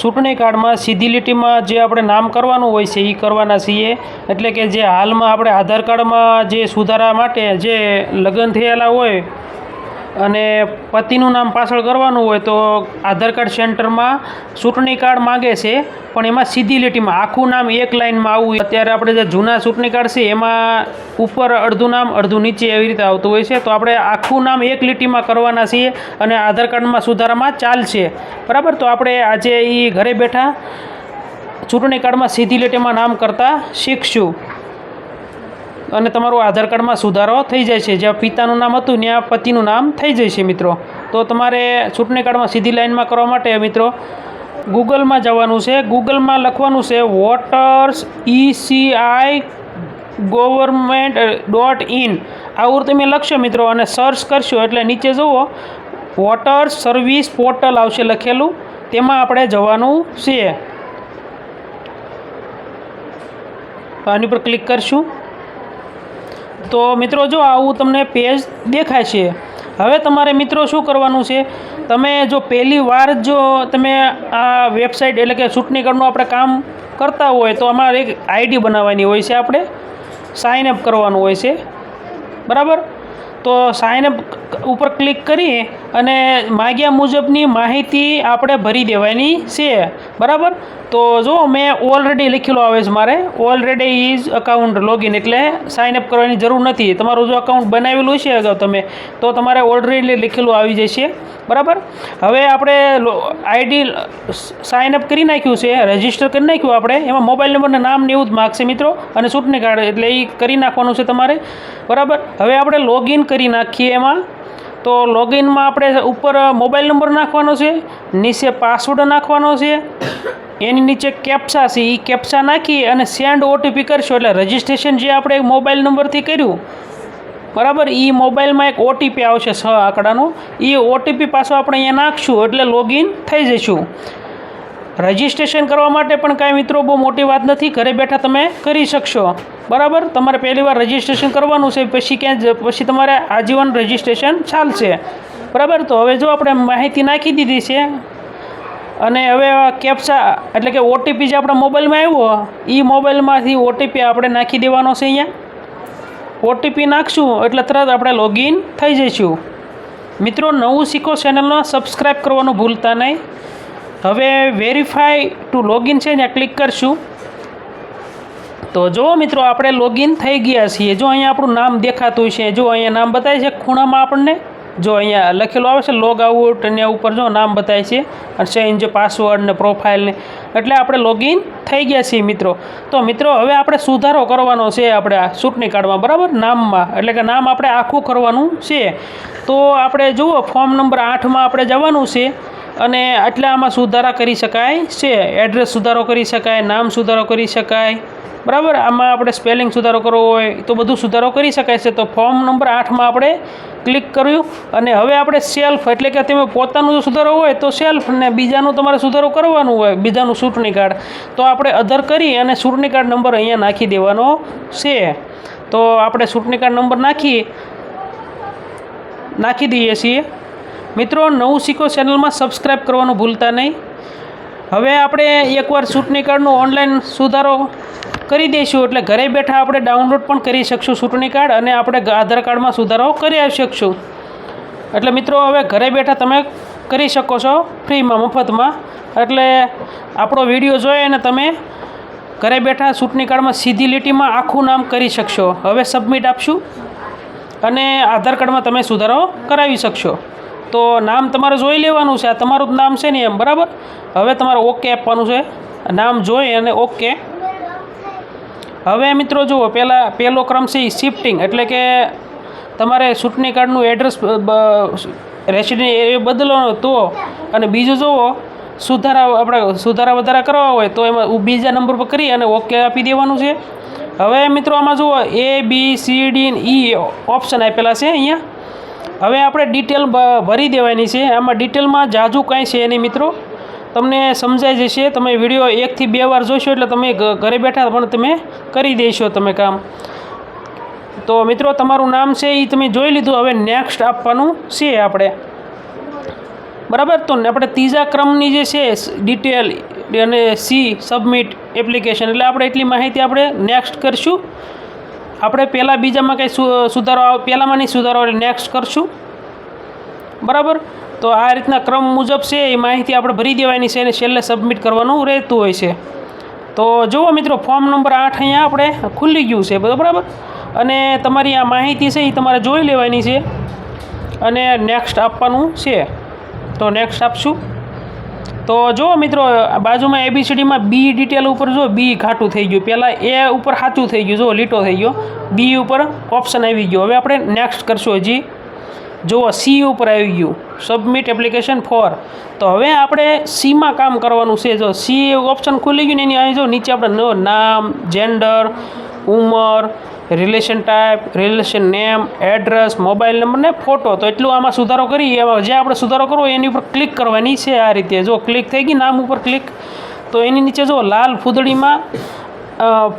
ચૂંટણી કાર્ડમાં સીધી લીટીમાં જે આપણે નામ કરવાનું હોય છે એ કરવાના છીએ. એટલે કે જે હાલમાં આપણે આધાર કાર્ડમાં જે સુધારા માટે જે લગ્ન થયેલા હોય અને પતિનું નામ પાછળ કરવાનું હોય તો આધાર કાર્ડ સેન્ટરમાં ચૂંટણી કાર્ડ માગે છે, પણ એમાં સીધી લીટીમાં આખું નામ એક લાઇનમાં આવવું અત્યારે આપણે જે જૂના ચૂંટણી કાર્ડ છે, એમાં ઉપર અડધું નામ, અડધું નીચે એવી રીતે આવતું હોય છે. તો આપણે આખું નામ એક લીટીમાં કરવાના છીએ અને આધાર કાર્ડમાં સુધારામાં ચાલશે. બરાબર? તો આપણે આજે એ ઘરે બેઠા ચૂંટણી કાર્ડમાં સીધી લીટીમાં નામ કરતાં શીખશું. અને તમારું આધાર કાર્ડમાં સુધારો થઈ જાય છે. જ્યાં પિતાનું નામ હતું, ત્યાં પતિનું નામ થઈ જાય છે મિત્રો. તો તમારે ચૂંટણી કાર્ડમાં સીધી લાઇનમાં કરવા માટે મિત્રો ગૂગલમાં જવાનું છે. ગૂગલમાં લખવાનું છે voters ECI government dot in. આવું તમે લખશો મિત્રો અને સર્ચ કરશો એટલે નીચે જુઓ વોટર સર્વિસ પોર્ટલ આવશે લખેલું. તેમાં આપણે જવાનું છે. આની પર ક્લિક કરશું. તો મિત્રો જો આવું તમને પેજ દેખાય છે, હવે તમારે મિત્રો શું કરવાનું છે, તમે જો પહેલી વાર જો તમે આ વેબસાઇટ એટલે કે ચૂંટણી કાર્ડનું આપણે કામ કરતા હોય તો અમારે એક આઈડી બનાવવાની હોય છે આપણે સાઇન અપ કરવાનું હોય છે, બરાબર? તો સાઇન અપ ઉપર ક્લિક કરી અને માગ્યા મુજબની માહિતી આપણે ભરી દેવાની છે. બરાબર? તો જો મેં ઓલરેડી લખેલું આવે છે મારે. ઓલરેડી ઇઝ અકાઉન્ટ લોગિન એટલે સાઇન અપ કરવાની જરૂર નથી. તમારું જો અકાઉન્ટ બનાવેલું છે અગાઉ તમે, તો તમારે ઓલરેડી લખેલું આવી જશે. બરાબર? હવે આપણે આઈડી સાઇન અપ કરી નાખ્યું છે રજિસ્ટર કરી નાખ્યું આપણે. એમાં મોબાઈલ નંબરને નામ ને એવું જ માગશે મિત્રો, અને ચૂંટણી કાર્ડ એટલે એ કરી નાખવાનું છે તમારે. બરાબર? હવે આપણે લોગિન કરી નાખીએ એમાં. તો લોગિનમાં આપણે ઉપર મોબાઈલ નંબર નાખવાનો છે, નીચે પાસવર્ડ નાખવાનો છે, એની નીચે કેપ્સા છે. એ કેપ્સા નાખી અને સેન્ડ ઓટીપી કરશો એટલે રજિસ્ટ્રેશન જે આપણે મોબાઈલ નંબરથી કર્યું, બરાબર? એ મોબાઈલમાં એક ઓટીપી આવશે છ આંકડાનો. એ ઓટીપી પાછો આપણે અહીંયા નાખશું એટલે લોગિન થઈ જઈશું રજિસ્ટ્રેશન કરવા માટે પણ કાંઈ મિત્રો બહુ મોટી વાત નથી, ઘરે બેઠા તમે કરી શકશો. બરાબર? તમારે પહેલી વાર રજિસ્ટ્રેશન કરવાનું છે, પછી ક્યાં પછી તમારે આજીવન રજિસ્ટ્રેશન ચાલશે. બરાબર? તો હવે જો આપણે માહિતી નાખી દીધી છે, અને હવે કેપ્સા એટલે કે ઓટીપી જે આપણા મોબાઈલમાં આવ્યો એ મોબાઈલમાંથી ઓટીપી આપણે નાખી દેવાનો છે અહીંયા. ઓટીપી નાખશું, એટલે તરત આપણે લોગિન થઈ જઈશું. મિત્રો, નવું શીખો ચેનલનો સબસ્ક્રાઈબ કરવાનું ભૂલતા નહીં. હવે વેરીફાઈ ટુ લોગિન છે ને ક્લિક કરશું. તો જો મિત્રો, આપણે લોગિન થઈ ગયા છીએ. જો અહીંયા આપણું નામ દેખાતું છે, જો અહીંયા નામ બતાવે છે ખૂણામાં આપણને, જો અહીંયા લખેલું આવે છે લોગ આઉટ અને ઉપર જો નામ બતાવે છે, અને ચેન્જ પાસવર્ડ ને પ્રોફાઇલને એટલે આપણે લોગિન થઈ ગયા છીએ મિત્રો. તો મિત્રો, હવે આપણે સુધારો કરવાનો છે આપણે આ ચૂંટણી કાર્ડમાં, બરાબર? નામમાં. એટલે કે નામ આપણે આખું કરવાનું છે. તો આપણે જુઓ ફોર્મ નંબર આઠમાં આપણે જવાનું છે. અને એટલે આમાં સુધારા કરી શકાય છે. એડ્રેસ સુધારો કરી શકાય, નામ સુધારો કરી શકાય. બરાબર? આમાં આપણે સ્પેલિંગ સુધારો કરવો હોય તો બધું સુધારો કરી શકાય છે. તો ફોર્મ નંબર આઠમાં આપણે ક્લિક કર્યું અને હવે આપણે સેલ્ફ એટલે કે તમે પોતાનું સુધારો હોય તો સેલ્ફ ને બીજાનું તમારે સુધારો કરવાનું હોય, બીજાનું ચૂંટણી કાર્ડ તો આપણે અધર કરી અને ચૂંટણી કાર્ડ નંબર અહીંયા નાખી દેવાનો છે. તો આપણે ચૂંટણી કાર્ડ નંબર નાખી નાખી દઈએ છીએ. મિત્રો, નવું શીખો ચેનલમાં સબસ્ક્રાઈબ કરવાનું ભૂલતા નહીં. હવે આપણે એકવાર ચૂંટણી કાર્ડનું ઓનલાઈન સુધારો કરી દઈશું, એટલે ઘરે બેઠા આપણે ડાઉનલોડ પણ કરી શકશું ચૂંટણી કાર્ડ અને આપણે આધાર કાર્ડમાં સુધારો કરી આવી શકશું. એટલે મિત્રો, હવે ઘરે બેઠા તમે કરી શકો છો ફ્રીમાં, મફતમાં. એટલે આપણો વીડિયો જોઈ અને તમે ઘરે બેઠા ચૂંટણી કાર્ડમાં સીધી લીટીમાં આખું નામ કરી શકશો. હવે સબમિટ આપશું અને આધાર કાર્ડમાં તમે સુધારો કરાવી શકશો. તો નામ તમારે જોઈ લેવાનું છે. આ તમારું જ નામ છે ને એમ, બરાબર? હવે તમારે ઓકે આપવાનું છે. નામ જોઈ અને ઓકે. હવે મિત્રો જુઓ પહેલાં પહેલો ક્રમ છે શિફ્ટિંગ એટલે કે તમારે ચૂંટણી કાર્ડનું એડ્રેસ રેસિડેન્ટ એ બદલવાનો તો અને બીજું જુઓ, સુધારા, આપણે સુધારા વધારા કરવા હોય તો એમાં બીજા નંબર પર કરી અને ઓકે આપી દેવાનું છે. હવે મિત્રો આમાં જુઓ A B C D E option આપેલા છે અહીંયા. હવે આપણે ડિટેલ ભરી દેવાની છે. આમાં ડિટેલમાં જાજુ કાંઈ છે નહીં મિત્રો. તમને સમજાઈ જશે. તમે વીડિયો એકથી બે વાર જોશો એટલે તમે ઘરે બેઠા પણ તમે કરી દેશો તમે કામ. તો મિત્રો, તમારું નામ છે એ તમે જોઈ લીધું. હવે નેક્સ્ટ આપવાનું છે આપણે. બરાબર? તો આપણે ત્રીજા ક્રમની જે છે ડિટેલ અને સી સબમિટ એપ્લિકેશન એટલે આપણે એટલી માહિતી આપણે નેક્સ્ટ કરશું. આપણે પહેલાં બીજામાં કંઈ સુધારો આવે, પહેલાંમાં નહીં સુધારો એટલે નેક્સ્ટ કરશું. બરાબર? તો આ રીતના ક્રમ મુજબ છે, એ માહિતી આપણે ભરી દેવાની છે અને છેલ્લે સબમિટ કરવાનું રહેતું હોય છે. તો જુઓ મિત્રો ફોર્મ નંબર આઠ અહીંયા આપણે ખુલ્લી ગયું છે બરાબર? અને તમારી આ માહિતી છે, એ તમારે જોઈ લેવાની છે. અને નેક્સ્ટ આપવાનું છે. તો નેક્સ્ટ આપશું. તો જુઓ મિત્રો બાજુમાં એબીસીડીમાં બી ડિટેલ ઉપર જો બી ઘાટું થઈ ગયું. પહેલાં એ ઉપર સાચું થઈ ગયું, જો લીટો થઈ ગયો. બી ઉપર ઓપ્શન આવી ગયો. હવે આપણે નેક્સ્ટ કરશું હજી. જુઓ સી ઉપર આવી ગયું. સબમિટ એપ્લિકેશન ફોર તો હવે આપણે સીમાં કામ કરવાનું છે. જો સી ઓપ્શન ખુલી ગયું ને એની અહીં જો નીચે આપણે નામ જેન્ડર ઉંમર relation type relation name address mobile number ને ફોટો તો એટલું આમાં સુધારો કરીએ એમાં જે આપણે સુધારો કરવો એની ઉપર ક્લિક કરવાની છે આ રીતે. જો ક્લિક થઈ ગઈ નામ ઉપર ક્લિક તો એની નીચે જો લાલ ફૂદડીમાં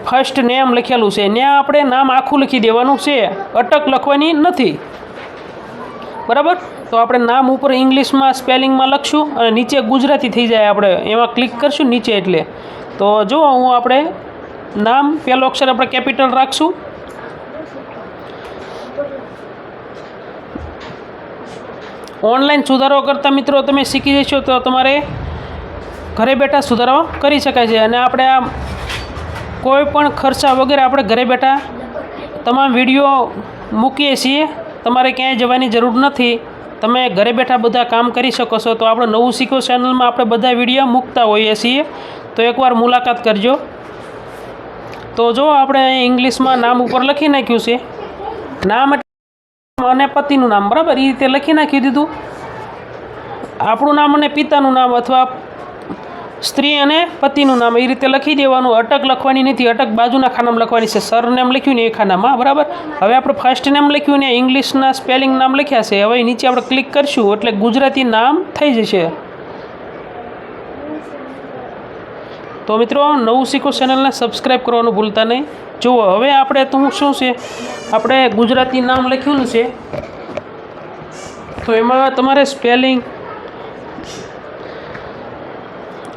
ફર્સ્ટ નેમ લખેલું છે. ત્યાં આપણે નામ આખું લખી દેવાનું છે. અટક લખવાની નથી. બરાબર? તો આપણે નામ ઉપર ઇંગ્લિશમાં સ્પેલિંગમાં લખશું અને નીચે ગુજરાતી થઈ જાય આપણે. એમાં ક્લિક કરશું નીચે એટલે. તો જો હું આપણે નામ, પહેલો અક્ષર આપણે કેપિટલ રાખશું. ઓનલાઈન સુધારો કરતા મિત્રો તમે શીખી જશો તો તમારે ઘરે બેઠા સુધારો કરી શકાય છે. અને આપણે આ કોઈ પણ ખર્ચા વગેરે આપણે ઘરે બેઠા તમામ વીડિયો મૂકીએ છીએ. તમારે ક્યાંય જવાની જરૂર નથી. તમે ઘરે બેઠા બધા કામ કરી શકો છો. તો આપણે નવું શીખો ચેનલમાં આપણે બધા વીડિયો મૂકતા હોઈએ છીએ. તો એકવાર મુલાકાત કરજો. તો જો આપણે ઇંગ્લિશમાં નામ ઉપર લખી નાખ્યું છે. નામ એટલે અને પતિનું નામ, બરાબર? એ રીતે લખી નાખી દીધું. આપણું નામ અને પિતાનું નામ અથવા સ્ત્રી અને પતિનું નામ એ રીતે લખી દેવાનું. અટક લખવાની નથી, અટક બાજુના ખાનામાં લખવાની છે. સર નેમ લખ્યું ને એ ખાનામાં, બરાબર? હવે આપણે ફર્સ્ટ નેમ લખ્યું ને ઇંગ્લિશના સ્પેલિંગ નામ લખ્યા છે. હવે નીચે આપણે ક્લિક કરશું, એટલે ગુજરાતી નામ થઈ જશે. તો મિત્રો, નવું શીખો ચેનલને સબસ્ક્રાઈબ કરવાનું ભૂલતા નહીં. જુઓ, હવે આપણે તો શું છે? આપણે ગુજરાતી નામ લખ્યું છે. તો એમાં તમારે સ્પેલિંગ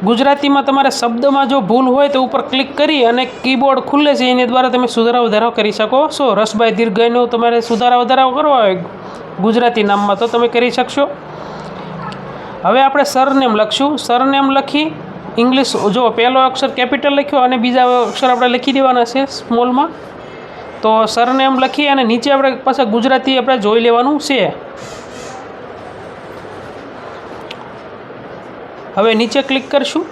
ગુજરાતીમાં તમારે શબ્દમાં જો ભૂલ હોય તો ઉપર ક્લિક કરી અને કીબોર્ડ ખુલે છે, એની દ્વારા તમે સુધારા વધારો કરી શકો. છો રસભાઈ દીર્ઘયનો તમારે સુધારા વધારો કરવા હોય ગુજરાતી નામમાં તો તમે કરી શકશો. હવે આપણે સરનેમ લખશું. સરનેમ લખી ઇંગ્લિશ જો પહેલો અક્ષર કેપિટલ લખ્યો અને બીજા અક્ષર આપણે લખી દેવાના છે સ્મોલમાં તો સરનેમ લખી અને નીચે આપણે પાછા ગુજરાતી આપણે જોઈ લેવાનું છે. હવે નીચે ક્લિક કરશું.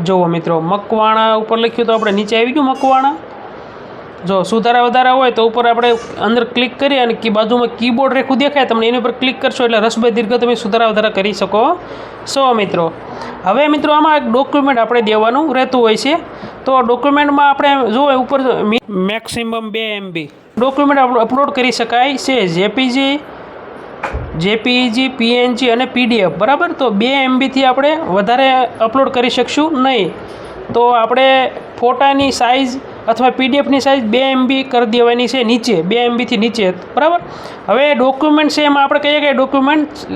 જુઓ મિત્રો, મકવાણા ઉપર લખ્યું તો આપણે નીચે આવી ગયું મકવાણા. જો સુધારા વધારા હોય તો ઉપર આપણે અંદર ક્લિક કરી અને કી બાજુમાં કીબોર્ડ રેખું દેખાય, તમને એની ઉપર ક્લિક કરશો એટલે રસભાઈ દીર્ઘ તમે સુધારા વધારા કરી શકો. છો મિત્રો, હવે મિત્રો આમાં એક ડોક્યુમેન્ટ આપણે દેવાનું રહેતું હોય છે. તો ડોક્યુમેન્ટમાં આપણે જો ઉપર મેક્સિમમ બે એમબી ડોક્યુમેન્ટ અપલોડ કરી શકાય છે. જેપીજી જેપીજી પીએનજી અને પીડીએફ બરાબર? તો બે એમબીથી આપણે વધારે અપલોડ કરી શકશું નહીં. તો આપણે ફોટાની સાઇઝ અથવા પીડીએફની સાઇઝ બે એમબી કરી દેવાની છે નીચે, બે એમબીથી નીચે. બરાબર? હવે ડોક્યુમેન્ટ છે એમાં આપણે કહીએ કે ડોક્યુમેન્ટ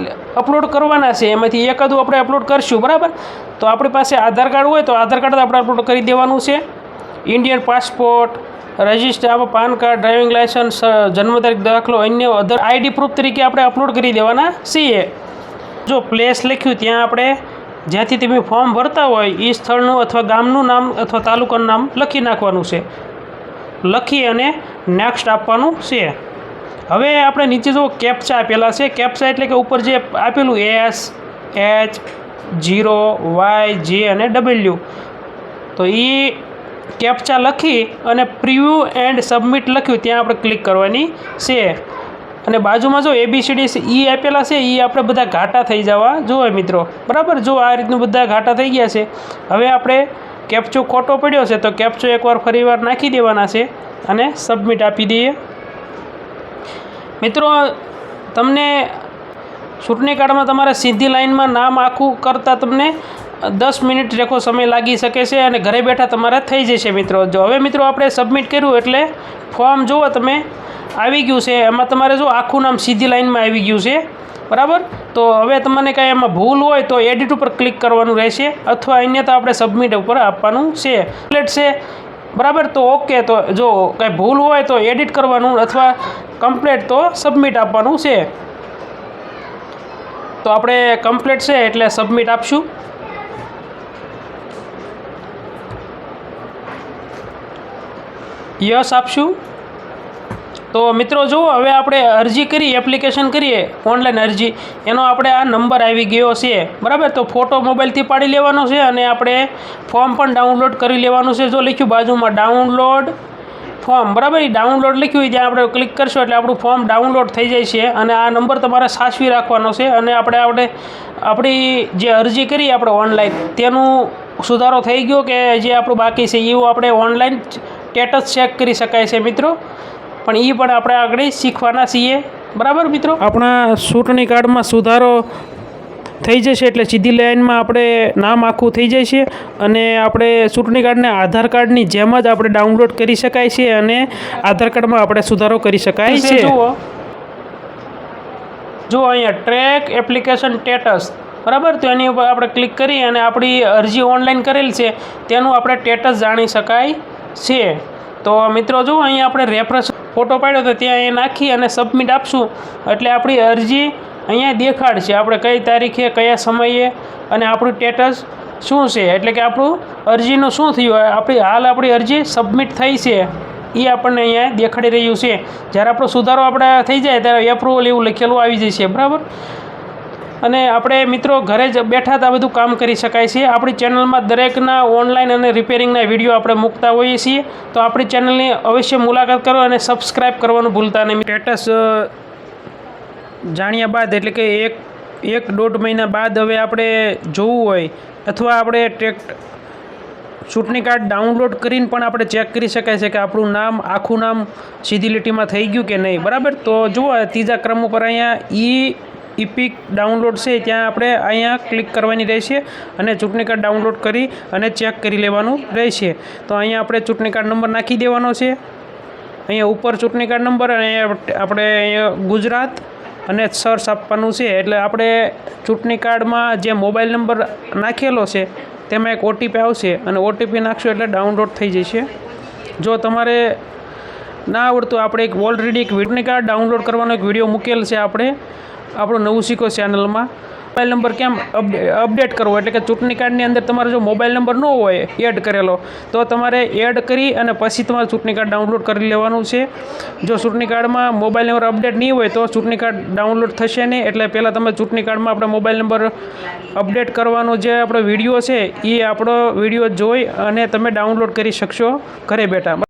અપલોડ કરવાના છે. એમાંથી એકાદું આપણે અપલોડ કરશું, બરાબર? તો આપણી પાસે આધાર કાર્ડ હોય તો આધાર કાર્ડ આપણે અપલોડ કરી દેવાનું છે. ઇન્ડિયન પાસપોર્ટ રજિસ્ટર આપણે પાન કાર્ડ ડ્રાઇવિંગ લાઇસન્સ જન્મ તારીખ, દાખલો, અન્ય અધર આઈડી પ્રૂફ તરીકે આપણે અપલોડ કરી દેવાના છીએ. જો પ્લેસ લખ્યું, ત્યાં આપણે જ્યાંથી તમે ફોર્મ ભરતા હોય એ સ્થળનું અથવા ગામનું નામ અથવા તાલુકાનું નામ લખી નાખવાનું છે. લખી અને નેક્સ્ટ આપવાનું છે. હવે આપણે નીચે જો કેપ્ચા આપેલા છે. કેપ્ચા એટલે કે ઉપર જે આપેલું એસ એચ જીરો વાય જે અને ડબલ્યુ તો એ કેપ્ચા લખી અને પ્રિવ્યૂ એન્ડ સબમિટ લખ્યું. ત્યાં આપણે ક્લિક કરવાની છે. અને બાજુમાં જો એબીસીડી ઈ આપેલા છે એ આપણે બધા ઘાટા થઈ જવા. જોઈએ મિત્રો, બરાબર? જો આ રીતનું બધા ઘાટા થઈ ગયા છે. હવે આપણે કેપ્ચો ખોટો પડ્યો છે, તો કેપ્ચો એકવાર ફરીવાર નાખી દેવાના છે અને સબમિટ આપી દઈએ. મિત્રો, તમને ચૂંટણી કાર્ડમાં તમારે સીધી લાઈનમાં નામ આખું કરતાં તમને દસ મિનિટ રેખો સમય લાગી શકે છે અને ઘરે બેઠા તમારે થઈ જશે મિત્રો. જો હવે મિત્રો આપણે સબમિટ કર્યું એટલે ફોર્મ જુઓ તમે. આવી ગયું છે. એમાં તમારે જો આખું નામ સીધી લાઈનમાં આવી ગયું છે. બરાબર? તો હવે તમને કાંઈ એમાં ભૂલ હોય તો એડિટ ઉપર ક્લિક કરવાનું રહેશે અથવા અન્યથા આપણે સબમિટ ઉપર આપવાનું છે. પ્લેટ છે. બરાબર? તો ઓકે, તો જો કાંઈ ભૂલ હોય તો એડિટ કરવાનું અથવા કમ્પ્લેટ તો સબમિટ આપવાનું છે. તો આપણે કમ્પ્લેટ છે એટલે સબમિટ આપશું. યસ આપશું. તો મિત્રો જુઓ, હવે આપણે અરજી કરી એપ્લિકેશન કરીએ ઓનલાઈન અરજી. એનો આપણે આ નંબર આવી ગયો છે. બરાબર? તો ફોટો મોબાઈલથી પાડી લેવાનો છે અને આપણે ફોર્મ પણ ડાઉનલોડ કરી લેવાનું છે. જો લખ્યું બાજુમાં ડાઉનલોડ ફોર્મ બરાબર? એ ડાઉનલોડ લખ્યું હોય ત્યાં આપણે ક્લિક કરશો એટલે આપણું ફોર્મ ડાઉનલોડ થઈ જાય છે અને આ નંબર તમારે સાચવી રાખવાનો છે અને આપણે આપણે આપણી જે અરજી કરી આપણે ઓનલાઈન તેનું સુધારો થઈ ગયો કે જે આપણું બાકી છે એવું આપણે ઓનલાઈન સ્ટેટસ ચેક કરી શકાય છે મિત્રો. પણ એ પણ આપણે આગળ શીખવાના છીએ. બરાબર મિત્રો? આપણા ચૂંટણી કાર્ડમાં સુધારો થઈ જશે એટલે સીધી લાઇનમાં આપણે નામ આખું થઈ જાય છે અને આપણે ચૂંટણી કાર્ડને આધાર કાર્ડની જેમ જ આપણે ડાઉનલોડ કરી શકાય છે અને આધાર કાર્ડમાં આપણે સુધારો કરી શકાય છે. જુઓ. જુઓ અહીંયા ટ્રેક એપ્લિકેશન સ્ટેટસ બરાબર? તો એની ઉપર આપણે ક્લિક કરી અને આપણી અરજી ઓનલાઈન કરેલ છે. તેનું આપણે સ્ટેટસ જાણી શકાય છે. તો મિત્રો જુઓ અહીંયા આપણે રેફરન્સ ફોટો પાડ્યો તો ત્યાં એ નાખી અને સબમિટ આપશું. એટલે આપણી અરજી અહીંયા દેખાડશે આપણે કઈ તારીખે, કયા સમયે અને આપણું સ્ટેટસ શું છે? એટલે કે આપણું અરજીનું શું થયું? આપણી, હાલ આપણી અરજી સબમિટ થઈ છે. એ આપણને અહીંયા દેખાડી રહ્યું છે. જ્યારે આપણો સુધારો આપણે થઈ જાય, ત્યારે એપ્રુવલ એવું લખેલું આવી જશે. બરાબર? અને આપણે મિત્રો ઘરે જ બેઠા આ બધું કામ કરી શકાય છે. આપણી ચેનલમાં દરેકના ઓનલાઈન અને રિપેરિંગના વીડિયો આપણે મૂકતા હોઈએ છીએ. તો આપણી ચેનલની અવશ્ય મુલાકાત કરો અને સબસ્ક્રાઈબ કરવાનું ભૂલતા નહીં. સ્ટેટસ જાણ્યા બાદ એટલે કે એક એક દોઢ મહિના બાદ હવે આપણે જોવું હોય અથવા આપણે ટેક, ચૂંટણી કાર્ડ ડાઉનલોડ કરીને પણ આપણે ચેક કરી શકાય છે કે આપણું નામ, આખું નામ સીધી લીટીમાં થઈ ગયું કે નહીં. બરાબર? તો જુઓ ત્રીજા ક્રમ ઉપર અહીંયા ઈ ઇપિક ડાઉનલોડ છે, ત્યાં આપણે અહીંયા ક્લિક કરવાની રહેશે અને ચૂંટણી કાર્ડ ડાઉનલોડ કરી અને ચેક કરી લેવાનું રહેશે. તો અહીંયા આપણે ચૂંટણી કાર્ડ નંબર નાખી દેવાનો છે. અહીંયા ઉપર ચૂંટણી કાર્ડ નંબર અને આપણે અહીંયા ગુજરાત અને સર્ચ આપવાનું છે. એટલે આપણે ચૂંટણી કાર્ડમાં જે મોબાઈલ નંબર નાખેલો છે, તેમાં એક ઓટીપી આવશે અને ઓટીપી નાખશો એટલે ડાઉનલોડ થઈ જશે. જો તમારે ના આવડતું, આપણે એક ઓલરેડી એક ચૂંટણી કાર્ડ ડાઉનલોડ કરવાનો એક વીડિયો મૂકેલ છે આપણે. આપણું નવું શીખો ચેનલમાં મોબાઈલ નંબર કેમ અપડેટ કરવો? એટલે કે ચૂંટણી કાર્ડની અંદર તમારો જો મોબાઈલ નંબર ન હોય એડ કરેલો, તો તમારે એડ કરી અને પછી તમારે ચૂંટણી કાર્ડ ડાઉનલોડ કરી લેવાનું છે. જો ચૂંટણી કાર્ડમાં મોબાઈલ નંબર અપડેટ નહીં હોય, તો ચૂંટણી કાર્ડ ડાઉનલોડ થશે નહીં. એટલે પહેલાં તમે ચૂંટણી કાર્ડમાં આપણે મોબાઈલ નંબર અપડેટ કરવાનો જે આપણો વીડિયો છે એ આપણો વીડિયો જોઈ અને તમે ડાઉનલોડ કરી શકશો ઘરે બેઠા.